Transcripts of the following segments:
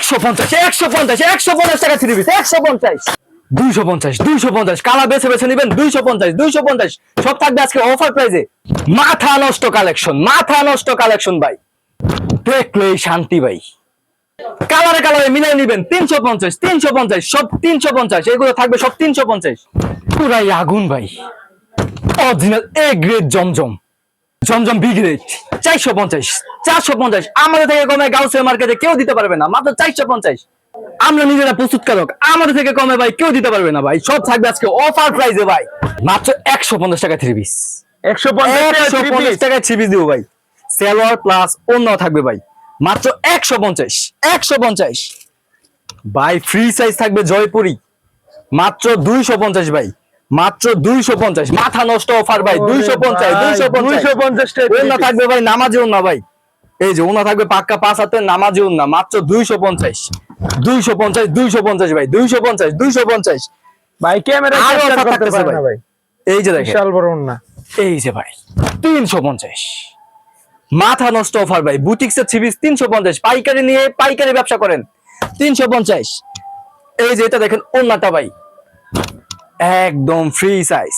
একশো পঞ্চাশ একশো পঞ্চাশ একশো পঞ্চাশ একশো পঞ্চাশ। দুইশো পঞ্চাশ দুইশো পঞ্চাশ। বেছে বেছে দুইশো পঞ্চাশ, দুইশো অফার প্রাইজে মাথা নষ্ট কালেকশন মাথা নষ্ট কালেকশন ভাই। দেখলেই শান্তি, ভাই। কালারে কালারে মিলাই নিবেন, তিনশো পঞ্চাশ তিনশো পঞ্চাশ, সব তিনশো পঞ্চাশ। এগুলো থাকবে সব তিনশো পঞ্চাশ। পুরাই আগুন, ভাই। Original A grade Zamzam. Zamzam B grade চারশো পঞ্চাশ চারশো পঞ্চাশ। আমাদের থেকে কমে গাউসের মার্কেটে কেউ দিতে পারবে না মাত্র চারশো পঞ্চাশ। আমরা নিজেরা প্রস্তুতকারক আমাদের থেকে কমে ভাই কেউ দিতে পারবে না ভাই। সব থাকবে আজকে অফার প্রাইসে ভাই মাত্র একশো পঞ্চাশ টাকা থ্রি পিস একশো পঞ্চাশ টাকায় থ্রি পিস দিব ভাই। সেলোয়ার প্লাস অন্য থাকবে ভাই মাত্র একশো পঞ্চাশ একশো পঞ্চাশ। ভাই ফ্রি সাইজ থাকবে জয়পুরি মাত্র দুইশো পঞ্চাশ ভাই। মাত্র দুইশো পঞ্চাশ। মাথা নষ্ট অফার ভাই দুইশো পঞ্চাশ দুইশো দুইশো পঞ্চাশ ওনা থাকবে ভাই নামাজি ওনা ভাই। এই যে ওনা থাকবে পাক্কা পাঁচ হাতে নামাজি ওনা মাত্র দুইশো পঞ্চাশ। দুইশো পঞ্চাশ দুইশো পঞ্চাশ ভাই দুইশো পঞ্চাশ দুইশো পঞ্চাশ। ভাই ক্যামেরা না ভাই। এই যে দেখেন। বড় না এই যে ভাই তিনশো পঞ্চাশ। মাথা নষ্ট অফার ভাই বুটিক্স এর থ্রি তিনশো পঞ্চাশ। পাইকারি নিয়ে পাইকারি ব্যবসা করেন তিনশো পঞ্চাশ। এই যে এটা দেখেন অন্যটা ভাই। একদম ফ্রি সাইজ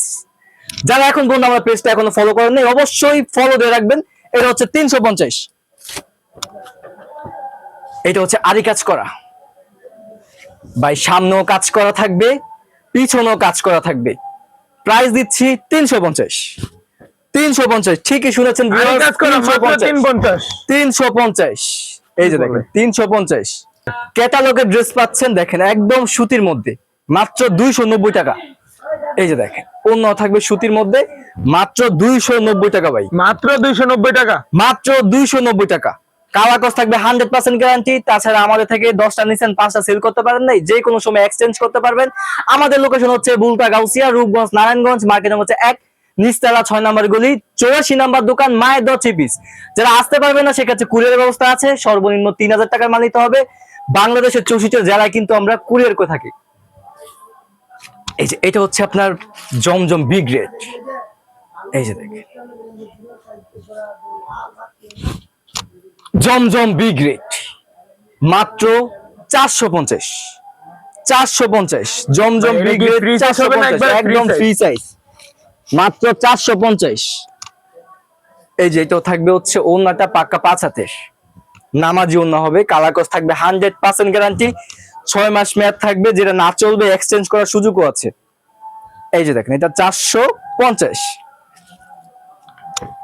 যারা এখন পর্যন্ত আমার পেজটা এখনও ফলো করেন নাই অবশ্যই ফলো দিয়ে রাখবেন। এটা হচ্ছে তিনশো পঞ্চাশ। এটা হচ্ছে আরি কাজ করা। ভাই সামনেও কাজ করা থাকবে পিছনেও কাজ করা থাকবে। প্রাইস দিচ্ছি তিনশো পঞ্চাশ। তিনশো পঞ্চাশ ঠিকই শুনেছেন আরে কাজ করো মাত্র 350 তিন পঞ্চাশ। তিনশো পঞ্চাশ। এই যে দেখেন? তিনশো পঞ্চাশ। ক্যাটালগের ড্রেস পাচ্ছেন দেখেন একদম সুতির মধ্যে। মাত্র দুইশো নব্বই টাকা। এই যে দেখেন অন্য থাকবে সুতির মধ্যে মাত্র দুইশো নব্বই টাকা ভাই। মাত্র দুইশো নব্বই টাকা? মাত্র দুইশো নব্বই টাকা। কালাকস থাকবে হান্ড্রেড পার্সেন্ট গ্যারান্টি তাছাড়া আমাদের থেকে দশটা নিচ্ছেন পাঁচটা সেল করতে পারেন নাই যে কোনো সময় এক্সচেঞ্জ করতে পারবেন। আমাদের লোকেশন হচ্ছে বুলকা গাউসিয়া রূপগঞ্জ নারায়ণগঞ্জ মার্কেট হচ্ছে এক নিচতলা ছয় নাম্বার গলি চৌরাশি নাম্বার দোকান মায়ের দশ পিস যারা আসতে পারবে না সেক্ষেত্রে কুরিয়ার ব্যবস্থা আছে সর্বনিম্ন তিন হাজার টাকার মাল নিতে হবে। বাংলাদেশের চৌষট্টি জেলায় কিন্তু আমরা কুরিয়ার করে থাকি। এই যে এটা হচ্ছে আপনার জমজম বিগ রেট এই যে দেখেন। জমজম বিগ রেট মাত্র চারশো পঞ্চাশ। চারশো পঞ্চাশ। জমজম এটা বিগ কি রেট চারশো পঞ্চাশ। একদম ফ্রি সাইজ মাত্র চারশো পঞ্চাশ। এই যে এটাও থাকবে হচ্ছে ওনাটা পাক্কা পাঁচ হাতের। নামাজি ওনা হবে। কালাকস থাকবে হান্ড্রেড পার্সেন্ট গ্যারান্টি ছয় মাস মেয়াদ থাকবে, যেটা না চলবে এক্সচেঞ্জ করার সুযোগও আছে। এই যে দেখেন, এটা চারশো পঞ্চাশ।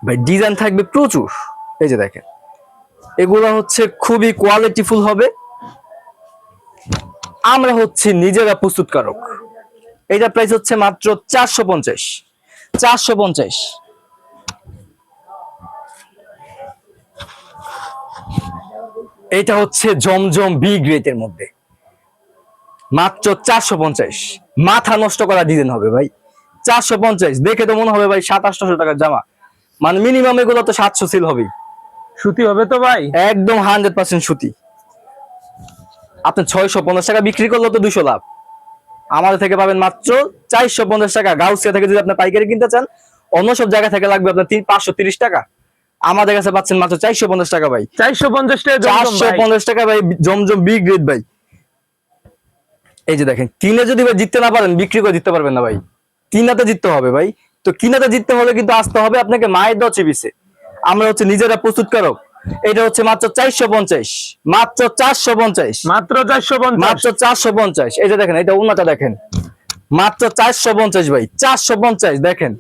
ভাই ডিজাইন থাকবে প্রচুর। এই যে দেখেন, এগুলো হচ্ছে খুবই কোয়ালিটিফুল হবে। আমরা হচ্ছে নিজেরা প্রস্তুতকারক। এটা প্রাইস হচ্ছে মাত্র চারশো পঞ্চাশ। চারশো পঞ্চাশ। এটা হচ্ছে জমজম বি গ্রেটের মধ্যে। মাত্র চারশো পঞ্চাশ। মাথা নষ্ট করা ডিজাইন হবে ভাই। চারশো পঞ্চাশ দেখে তো মনে হবে ভাই সাত আটশো টাকার জামা। মানে মিনিমাম এগুলো তো সাতশো সিল হবে সুতি হবে তো ভাই? একদম হান্ড্রেড পার্সেন্ট সুতি। আপনি ছয়শো পঞ্চাশ টাকা বিক্রি করলে তো দুশো লাভ। আমাদের থেকে পাবেন মাত্র চারশো পঞ্চাশ টাকা। গাউসিয়া থেকে যদি আপনি পাইকারি কিনতে চান অন্য সব জায়গা থেকে লাগবে আপনার তিন পাঁচশো তিরিশ টাকা। আমাদের কাছে পাচ্ছেন মাত্র চারশো পঞ্চাশ টাকা ভাই। চারশো পঞ্চাশ টাকা চারশো। পঞ্চাশ টাকা ভাই জমজম বি গ্রেড ভাই। এই যে দেখেন কিনে যদি ভাই জিততে না পারেন বিক্রি করে জিততে পারবেন না ভাই। কিনাতে জিততে হবে ভাই। তো কিনাতে জিততে হলে কিন্তু আসতে হবে আপনাকে মায়ের দশ পিসে আমরা হচ্ছে নিজেরা প্রস্তুতকারক। এটা হচ্ছে মাত্র চারশো পঞ্চাশ। মাত্র চারশো পঞ্চাশ। মাত্র চারশো পঞ্চাশ। মাত্র চারশো পঞ্চাশ। এই যে দেখেন এটা উন্নতা দেখেন। মাত্র চারশো পঞ্চাশ ভাই চারশো পঞ্চাশ দেখেন।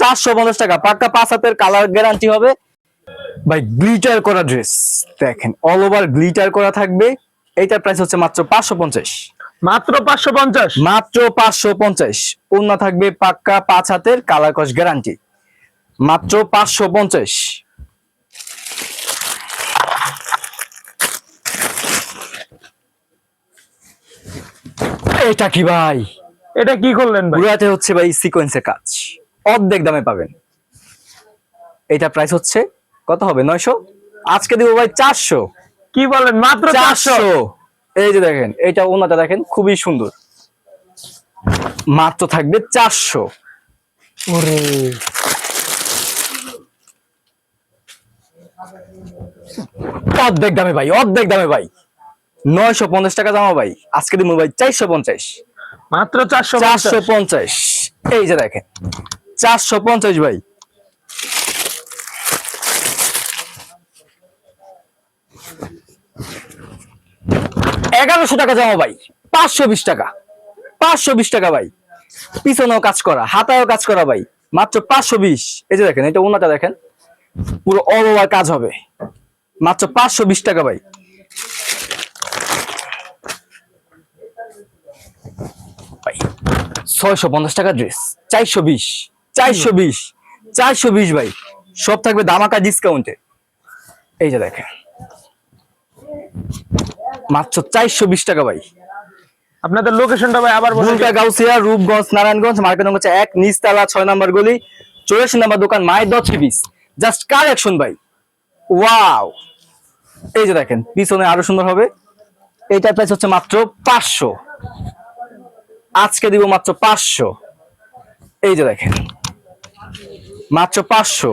চারশো পঞ্চাশ টাকা পাক্কা পাঁচ হাতের কালার গ্যারান্টি হবে। ভাই গ্লিটার করা ড্রেস দেখেন অল ওভার গ্লিটার করা থাকবে। এইটার প্রাইস হচ্ছে মাত্র পাঁচশো পঞ্চাশ। মাত্র পাঁচশো পঞ্চাশ। মাত্র পাঁচশো পঞ্চাশ। অন্য থাকবে পাক্কা পাঁচ হাতের কালার কস গ্যারান্টি। মাত্র পাঁচশো পঞ্চাশ। এটা কি ভাই? এটা কি করলেন ভাই? পুরাতে হচ্ছে ভাই সিকোয়েন্সের কাজ। অর্ধেক দামে পাবেন। এটা প্রাইস হচ্ছে কত হবে? নয়শো? আজকে দিব ভাই চারশো। কি বলেন? মাত্র চারশো। এই যে দেখেন এটা ওনাটা দেখেন খুবই সুন্দর। মাত্র থাকবে চারশো। ওরে। অর্ধেক দামে ভাই অর্ধেক দামে ভাই। নয়শো পঞ্চাশ টাকা জামা ভাই আজকে দিব ভাই চারশো পঞ্চাশ। মাত্র চারশো চারশো পঞ্চাশ। এই যে দেখেন চারশো পঞ্চাশ ভাই। এগারোশো টাকা জামা ভাই, পাঁচশো বিশ টাকা, পাঁচশো বিশ টাকা ভাই। পিছনেও কাজ করা, হাতায়ও কাজ করা ভাই, মাত্র পাঁচশো বিশ। এই যে দেখেন, এটা ওনাটা দেখেন, পুরো ওভার কাজ হবে। মাত্র পাঁচশো বিশ টাকা ভাই। ছয়শো পঞ্চাশ টাকা ড্রেস চারশো বিশ চারশো বিশ চারশো বিশ ভাই। সব থাকবে দামাকা ডিসকাউন্টে এই যে দেখেন। মাত্র চারশো বিশ টাকা ভাই। আপনাদের লোকেশনটা ভাই আবার বুলকা গাউসিয়া রূপগঞ্জ নারায়ণগঞ্জ মার্কেট নম্বর হচ্ছে এক নিচতলা ছয় নম্বর গলি চৌরাশি নম্বর দোকান মায়ের দশ পিস জাস্ট কালেকশন ভাই। ওয়াও এই যে দেখেন পিছনে আরও সুন্দর হবে। এইটার প্রাইস হচ্ছে মাত্র পাঁচশো। আজকে দিব মাত্র পাঁচশো। এই যে দেখেন মাত্র পাঁচশো।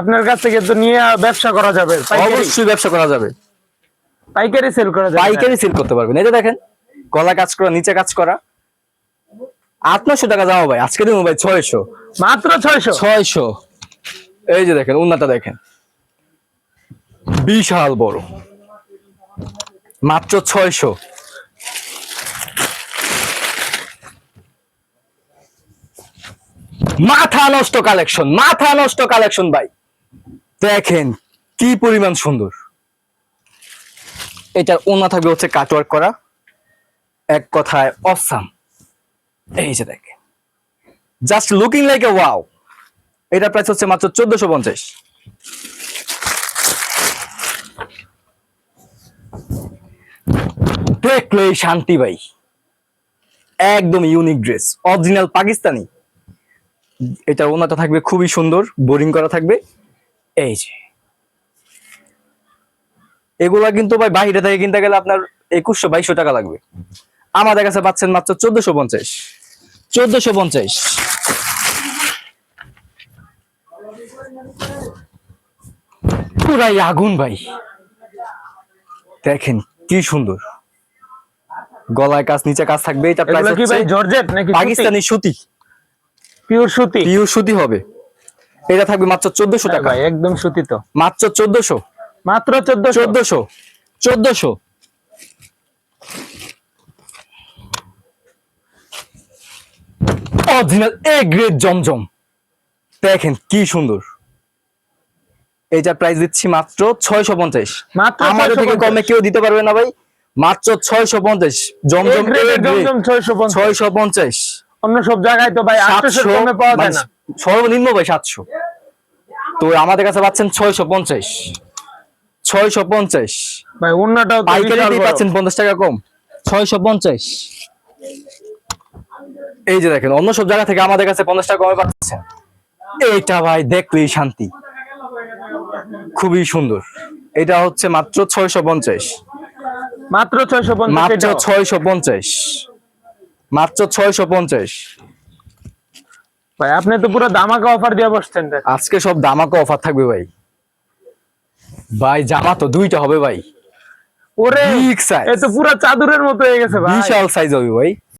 আপনার কাছ থেকে তো নিয়ে ব্যবসা করা যাবে। অবশ্যই ব্যবসা করা যাবে। পাইকারি সেল করা যাবে। পাইকারি সেল করতে পারবেন। এই যে দেখেন গলা কাজ করা নিচে কাজ করা। আটশো টাকা জামা ভাই আজকে দিব ভাই ছয়শো। মাত্র ছয়শো? ছয়শো। এই যে দেখেন উন্নাটা দেখেন। বিশাল বড়। মাত্র ছয়শো। মাথা নষ্ট কালেকশন মাথা নষ্ট কালেকশন ভাই। দেখেন কি পরিমাণ সুন্দর। এটার ওনা থাকবে হচ্ছে কাটওয়ার্ক করা। এক কথায় অসাম এই যে দেখেন। Just looking like a wow এটার প্রাইস হচ্ছে মাত্র চোদ্দশো পঞ্চাশ। শান্তি ভাই। একদম ইউনিক ড্রেস অরিজিনাল পাকিস্তানি। এটা ওনাটা থাকবে খুবই সুন্দর। বোরিং করা থাকবে। এই যে। এগুলা কিন্তু ভাই বাইরে থেকে কিনতে গেলে আপনার একুশশো বাইশশো টাকা লাগবে। আমাদের কাছে পাচ্ছেন মাত্র চোদ্দশো পঞ্চাশ। চোদ্দশো পঞ্চাশ। পুরাই আগুন ভাই। দেখেন কি সুন্দর। গলায় কাজ নিচে কাজ থাকবে এটা প্রাইস কি ভাই জর্জেট নাকি পাকিস্তানি সুতি। পিওর সুতি? পিওর সুতি হবে। এটা থাকবে মাত্র চোদ্দশো টাকা। ভাই একদম সুতি তো। মাত্র চোদ্দশো। মাত্র চোদ্দশো। চোদ্দশো। চোদ্দশো। Original A grade Zamzam. দেখেন কি সুন্দর। এইটার প্রাইস দিচ্ছি মাত্র ছয়শো পঞ্চাশ। মাত্র আমাদের থেকে 650 কমে কেউ দিতে পারবে না ভাই। মাত্র ছয়শো পঞ্চাশ। জমজম A grade এর জমজম 650 ছয়শো পঞ্চাশ। অন্য সব জায়গায় তো ভাই আটশো কমে পাওয়া যায় না। মানে সর্বনিম্ন ভাই সাতশো। তো আমাদের কাছে পাচ্ছেন ছয়শো পঞ্চাশ। ছয়শো পঞ্চাশ। ভাই অন্যটাও পাইকারি। পাচ্ছেন পঞ্চাশ টাকা কম। ছয়শো পঞ্চাশ। এই যে দেখেন অন্য সব জায়গা থেকে আমাদের কাছে পঞ্চাশ টাকা কমে পাচ্ছেন এইটা ভাই দেখলেই শান্তি। খুবই সুন্দর। এটা হচ্ছে মাত্র ছয়শো পঞ্চাশ। মাত্র ছয়শো মাত্র ছয়শো পঞ্চাশ। মাত্র ছয়শো পঞ্চাশ। ভাই আপনি তো পুরো দামাকা অফার দিয়ে বসছেন আজকে সব দামাকে অফার থাকবে ভাই। ভাই জামা তো দুইটা হবে ভাই। ওরে. এ তো পুরো চাদরের মতো হয়ে গেছে ভাই। বিশাল সাইজ হবে ভাই।